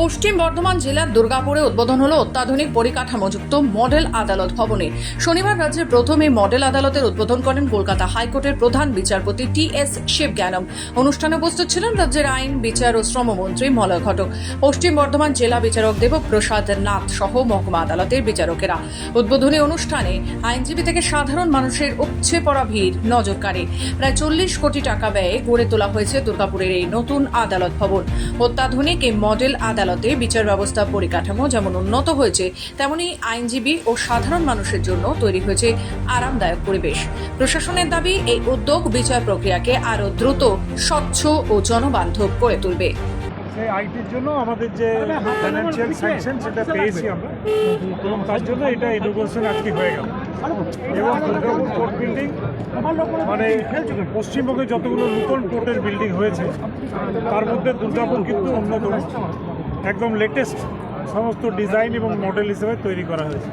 পশ্চিম বর্ধমান জেলার দুর্গাপুরে উদ্বোধন হলো অত্যাধুনিক পরিকাঠামোযুক্ত মডেল আদালত ভবনে। শনিবার রাজ্যের প্রথম এই মডেল আদালতের উদ্বোধন করেন কলকাতা হাইকোর্টের প্রধান বিচারপতি টি এস শিবজ্ঞানম। অনুষ্ঠানে উপস্থিত ছিলেন রাজ্যের আইন, বিচার ও শ্রমমন্ত্রী মলয় ঘটক। পশ্চিম বর্ধমান জেলা বিচারক দেবপ্রসাদ নাথ সহ মহকুমা আদালতের বিচারকেরা। উদ্বোধনী অনুষ্ঠানে আইনজীবী থেকে সাধারণ মানুষের উপচে পড়া ভিড় নজর কাড়ে প্রায় চল্লিশ কোটি টাকা ব্যয়ে গড়ে তোলা হয়েছে দুর্গাপুরের এই নতুন আদালত ভবন। অত্যাধুনিক এই মডেল আদালতে বিচার ব্যবস্থা পরিকাঠামো যেমন উন্নত হয়েছে, তেমনি আইনজীবী ও সাধারণ মানুষের জন্য তৈরি হয়েছে আরামদায়ক পরিবেশ। প্রশাসনের দাবি, এই উদ্যোগ বিচার প্রক্রিয়াকে আরও দ্রুত, স্বচ্ছ ও জনবান্ধব করে তুলবে। সেই আইটির জন্য আমাদের যে ফাইন্যান্সিয়াল স্যাংশন সেটা পেয়েছি আমরা। এবং তার জন্য এটা আজকে হয়ে গেল। এবং দুর্গাপুর কোর্ট বিল্ডিং মানে পশ্চিমবঙ্গে যতগুলো নতুন কোর্টের বিল্ডিং হয়েছে, তার মধ্যে দুর্গাপুর কিন্তু অন্যতম। একদম লেটেস্ট সমস্ত ডিজাইন এবং মডেল হিসেবে তৈরি করা হয়েছে।